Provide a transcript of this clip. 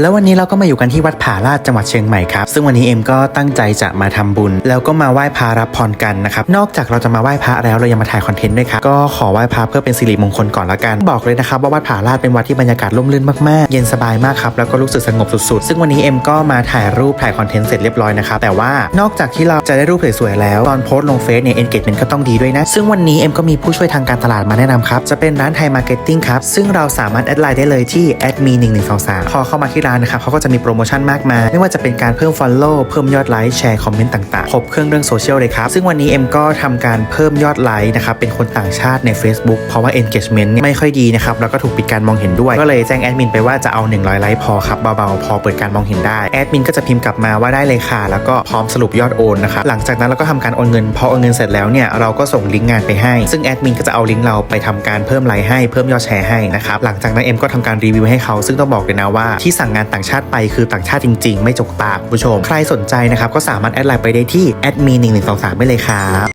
แล้ววันนี้เราก็มาอยู่กันที่วัดผาลาดจังหวัดเชียงใหม่ครับ ซึ่งวันนี้เอ็มก็ตั้งใจจะมาทำบุญ แล้วก็มาไหว้พระรับพรกันนะครับ นอกจากเราจะมาไหว้พระแล้วเรายังมาถ่ายคอนเทนต์ด้วยครับ ก็ขอไหว้พระเพื่อเป็นสิริมงคลก่อนละกัน บอกเลยนะครับว่าวัดผาลาดเป็นวัดที่บรรยากาศร่มรื่นมากๆ เย็นสบายมากครับ แล้วก็รู้สึกสงบสุดๆ ซึ่งวันนี้เอ็มก็มาถ่ายรูปถ่ายคอนเทนต์เสร็จเรียบร้อยนะครับ แต่ว่านอกจากที่เราจะได้รูปสวยๆแล้ว ตอนโพสต์ลงเฟซเนี่ย engagement ก็ต้องดีด้วยนะ ซึ่งวันนี้เอ็มก็มีผู้ช่วยทางการตลาดมาแนะนำครับ จะเป็นร้านไทยมาร์เก็ตติ้งครับ ซึ่งเราสามารถแอดไลน์ได้เลยที่ admi 1 1 2 3พอเข้ามาที่ร้านนะครับเขาก็จะมีโปรโมชั่นมากมายไม่ว่าจะเป็นการเพิ่ม follow เพิ่มยอดไลค์แชร์คอมเมนต์ต่างๆครบเครื่องเรื่องโซเชียลเลยครับซึ่งวันนี้เอ็มก็ทำการเพิ่มยอดไลค์นะครับเป็นคนต่างชาติใน Facebook เพราะว่า engagement เนี่ยไม่ค่อยดีนะครับแล้วก็ถูกปิดการมองเห็นด้วย ก็เลยแจ้งแอดมินไปว่าจะเอา 100 ไลค์พอครับเบาๆพอเปิดการมองเห็นได้แอดมินก็จะพิมพ์กลับมาว่าได้เลยค่ะแล้วก็พร้อมสรุปยอดโอนนะครับหลังจากนั้นเราก็ทำการโอนเงินพอโอนเงินเสร็จแล้วเนี่ยเราก็ส่งลิงก์งานไปให้ ซึ่งแอดมินก็จะเอาลิงก์เราไปทำการเพิ่มไลค์ให้เพิ่มยอดแชร์ให้นะครับหลังจากนั้นเอ็มก็ทำการรีวิวให้เขาซึ่งต้องบอกเลยนะว่าที่สั่งงานต่างชาติไปคือต่างชาติจริง ๆ ไม่จกตาคุณผู้ชม ใครสนใจนะครับก็สามารถแอดไลน์ไปได้ที่แอดมิน1 1 2 3ได้เลยครับ